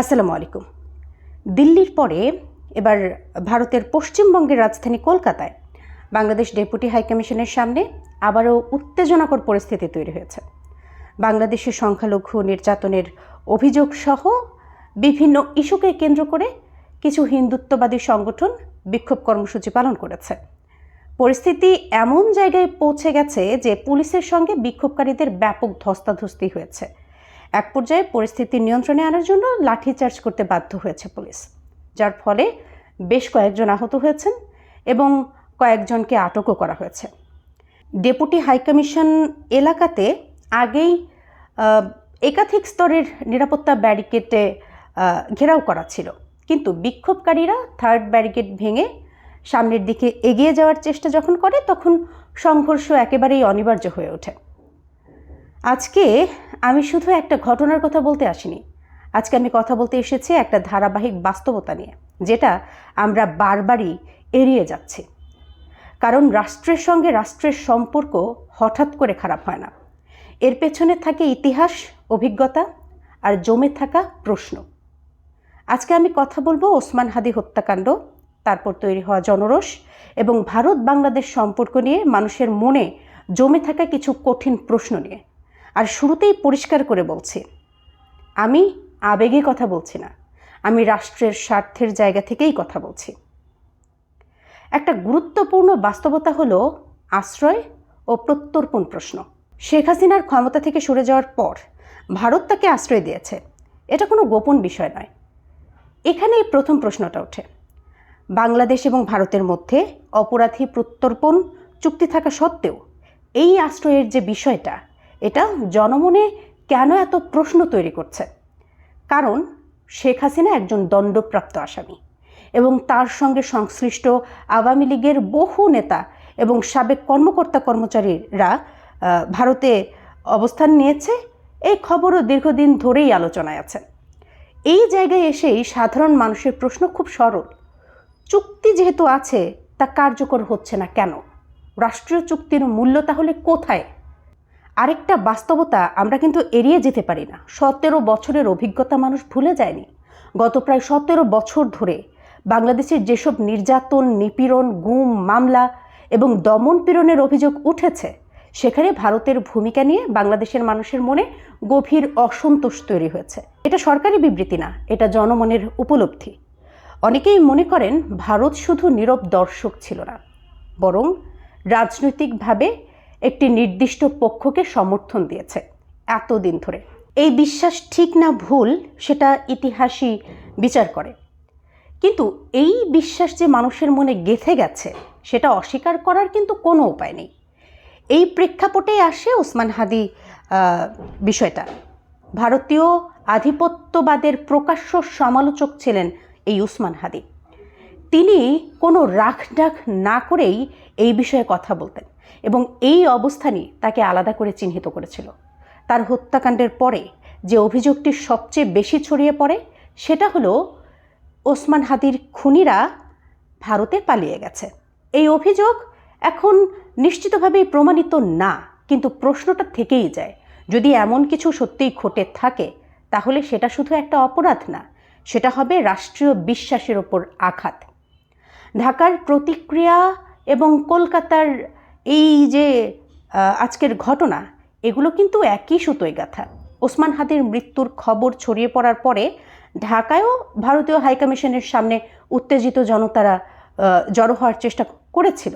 আসসালামু আলাইকুম। দিল্লির পরে এবার ভারতের পশ্চিমবঙ্গের রাজধানী কলকাতায় বাংলাদেশ ডেপুটি হাইকমিশনের সামনে আবারও উত্তেজনাকর পরিস্থিতি তৈরি হয়েছে। বাংলাদেশের সংখ্যালঘু নির্যাতনের অভিযোগ সহ বিভিন্ন ইস্যুকে কেন্দ্র করে কিছু হিন্দুত্ববাদী সংগঠন বিক্ষোভ কর্মসূচি পালন করেছে। পরিস্থিতি এমন জায়গায় পৌঁছে গেছে যে পুলিশের সঙ্গে বিক্ষোভকারীদের ব্যাপক ধস্তাধস্তি হয়েছে। এক পর্যায়ে পরিস্থিতি নিয়ন্ত্রণে আনার জন্য লাঠিচার্জ করতে বাধ্য হয়েছে পুলিশ, যার ফলে বেশ কয়েকজন আহত হয়েছেন এবং কয়েকজনকে আটকও করা হয়েছে। ডেপুটি হাইকমিশন এলাকাতে আগেই একাধিক স্তরের নিরাপত্তা ব্যারিকেডে ঘেরাও করা ছিল। কিন্তু বিক্ষোভকারীরা থার্ড ব্যারিকেড ভেঙে সামনের দিকে এগিয়ে যাওয়ার চেষ্টা যখন করে, তখন সংঘর্ষ একেবারেই অনিবার্য হয়ে ওঠে। আজকে আমি শুধু একটা ঘটনার কথা বলতে আসিনি। আজকে আমি কথা বলতে এসেছি একটা ধারাবাহিক বাস্তবতা নিয়ে, যেটা আমরা বারবারই এড়িয়ে যাচ্ছি। কারণ রাষ্ট্রের সঙ্গে রাষ্ট্রের সম্পর্ক হঠাৎ করে খারাপ হয় না। এর পেছনে থাকে ইতিহাস, অভিজ্ঞতা আর জমে থাকা প্রশ্ন। আজকে আমি কথা বলব ওসমান হাদি হত্যাকাণ্ড, তারপর তৈরি হওয়া জনরোষ এবং ভারত বাংলাদেশ সম্পর্ক নিয়ে মানুষের মনে জমে থাকা কিছু কঠিন প্রশ্ন নিয়ে। আর শুরুতেই পরিষ্কার করে বলছি, আমি আবেগে কথা বলছি না, আমি রাষ্ট্রের স্বার্থের জায়গা থেকেই কথা বলছি। একটা গুরুত্বপূর্ণ বাস্তবতা হলো আশ্রয় ও প্রত্যর্পণ প্রশ্ন। শেখ হাসিনার ক্ষমতা থেকে সরে যাওয়ার পর ভারত তাকে আশ্রয় দিয়েছে। এটা কোনো গোপন বিষয় নয়। এখানেই প্রথম প্রশ্নটা ওঠে। বাংলাদেশ এবং ভারতের মধ্যে অপরাধী প্রত্যর্পণ চুক্তি থাকা সত্ত্বেও এই আশ্রয়ের যে বিষয়টা এটা জনমনে কেন এত প্রশ্ন তৈরি করছে? কারণ শেখ হাসিনা একজন দণ্ডপ্রাপ্ত আসামি এবং তার সঙ্গে সংশ্লিষ্ট আওয়ামী লীগের বহু নেতা এবং সাবেক কর্মকর্তা কর্মচারীরা ভারতে অবস্থান নিয়েছে। এই খবরও দীর্ঘদিন ধরেই আলোচনায় আছে। এই জায়গায় এসেই সাধারণ মানুষের প্রশ্ন খুব সরল। চুক্তি যেহেতু আছে, তা কার্যকর হচ্ছে না কেন? রাষ্ট্রীয় চুক্তির মূল্য তাহলে কোথায়? আরেকটা বাস্তবতা আমরা কিন্তু এড়িয়ে যেতে পারি না। সতেরো বছরের অভিজ্ঞতা মানুষ ভুলে যায়নি। গত প্রায় সতেরো বছর ধরে বাংলাদেশের যেসব নির্যাতন, নিপীড়ন, গুম, মামলা এবং দমন পীড়নের অভিযোগ উঠেছে, সেখানে ভারতের ভূমিকা নিয়ে বাংলাদেশের মানুষের মনে গভীর অসন্তোষ তৈরি হয়েছে। এটা সরকারি বিবৃতি না, এটা জনমনের উপলব্ধি। অনেকেই মনে করেন ভারত শুধু নীরব দর্শক ছিল না, বরং রাজনৈতিকভাবে একটি নির্দিষ্ট পক্ষকে সমর্থন দিয়েছে এতদিন ধরে। এই বিশ্বাস ঠিক না ভুল, সেটা ইতিহাসই বিচার করে। কিন্তু এই বিশ্বাস যে মানুষের মনে গেঁথে গেছে, সেটা অস্বীকার করার কিন্তু কোনো উপায় নেই। এই প্রেক্ষাপটে আসে ওসমান হাদি বিষয়টা। ভারতীয় আধিপত্যবাদের প্রকাশ্য সমালোচক ছিলেন এই উসমান হাদি। তিনি কোনো রাখঢাক না করেই এই বিষয়ে কথা বলতেন। এবং এই অবস্থানই তাকে আলাদা করে চিহ্নিত করেছিল। তার হত্যাকাণ্ডের পরে যে অভিযোগটি সবচেয়ে বেশি ছড়িয়ে পড়ে, সেটা হলো ওসমান হাদির খুনিরা ভারতে পালিয়ে গেছে। এই অভিযোগ এখন নিশ্চিতভাবেই প্রমাণিত না, কিন্তু প্রশ্নটা থেকেই যায়। যদি এমন কিছু সত্যিই ঘটে থাকে, তাহলে সেটা শুধু একটা অপরাধ না, সেটা হবে রাষ্ট্রীয় বিশ্বাসের ওপর আঘাত। ঢাকার প্রতিক্রিয়া এবং কলকাতার এই যে আজকের ঘটনা, এগুলো কিন্তু একই সুতোয় গাথা। ওসমান হাদির মৃত্যুর খবর ছড়িয়ে পড়ার পরে ঢাকায়ও ভারতীয় হাইকমিশনের সামনে উত্তেজিত জনতারা জড়ো হওয়ার চেষ্টা করেছিল।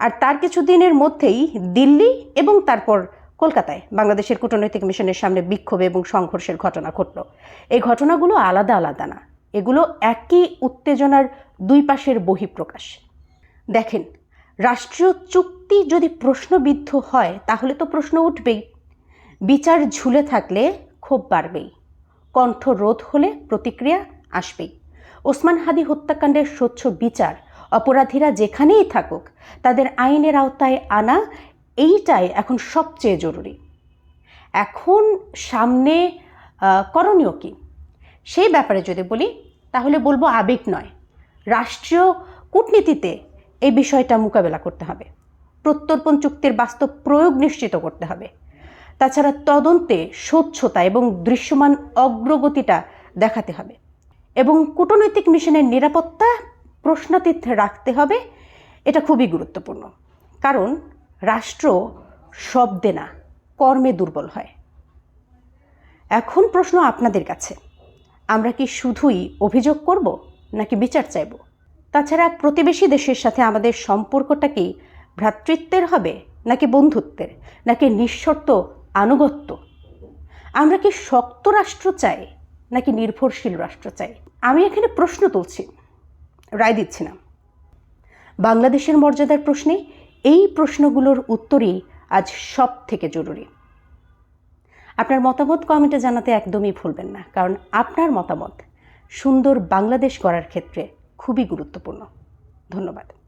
আর তার কিছুদিনের মধ্যেই দিল্লি এবং তারপর কলকাতায় বাংলাদেশের কূটনৈতিক মিশনের সামনে বিক্ষোভ এবং সংঘর্ষের ঘটনা ঘটল। এই ঘটনাগুলো আলাদা আলাদা না, এগুলো একই উত্তেজনার দুই পাশের বহিঃপ্রকাশ। দেখেন রাষ্ট্রীয় চুক্তি যদি প্রশ্নবিদ্ধ হয়, তাহলে তো প্রশ্ন উঠবেই। বিচার ঝুলে থাকলে ক্ষোভ বাড়বেই। কণ্ঠ রোধ হলে প্রতিক্রিয়া আসবেই। ওসমান হাদি হত্যাকাণ্ডের স্বচ্ছ বিচার অপরাধীরা যেখানেই থাকুক, তাদের আইনের আওতায় আনা এইটাই এখন সবচেয়ে জরুরি। এখন সামনে করণীয় কী? সেই ব্যাপারে যদি বলি, তাহলে বলব আবেগ নয়। রাষ্ট্রীয় কূটনীতিতে এই বিষয়টা মোকাবেলা করতে হবে। প্রত্যর্পণ চুক্তির বাস্তব প্রয়োগ নিশ্চিত করতে হবে। তাছাড়া তদন্তে স্বচ্ছতা এবং দৃশ্যমান অগ্রগতিটা দেখাতে হবে এবং কূটনৈতিক মিশনের নিরাপত্তা প্রশ্নাতীত রাখতে হবে, এটা খুবই গুরুত্বপূর্ণ। কারণ রাষ্ট্র শব্দে না, কর্মে দুর্বল হয়। এখন প্রশ্ন আপনাদের কাছে, আমরা কি শুধুই অভিযোগ করব নাকি বিচার চাইব? তাছাড়া প্রতিবেশী দেশের সাথে আমাদের সম্পর্কটা কি ভ্রাতৃত্বের হবে নাকি বন্ধুত্বের? নাকি নিঃশর্ত আনুগত্য? আমরা কি শক্ত রাষ্ট্র চাই নাকি নির্ভরশীল রাষ্ট্র চাই? আমি এখানে প্রশ্ন তুলছি, রায় দিচ্ছি না। বাংলাদেশের মর্যাদার প্রশ্নে এই প্রশ্নগুলোর উত্তরই আজ সব থেকে জরুরি। আপনার মতামত কমেন্টে জানাতে একদমই ভুলবেন না, কারণ আপনার মতামত সুন্দর বাংলাদেশ গড়ার ক্ষেত্রে খুবই গুরুত্বপূর্ণ। ধন্যবাদ।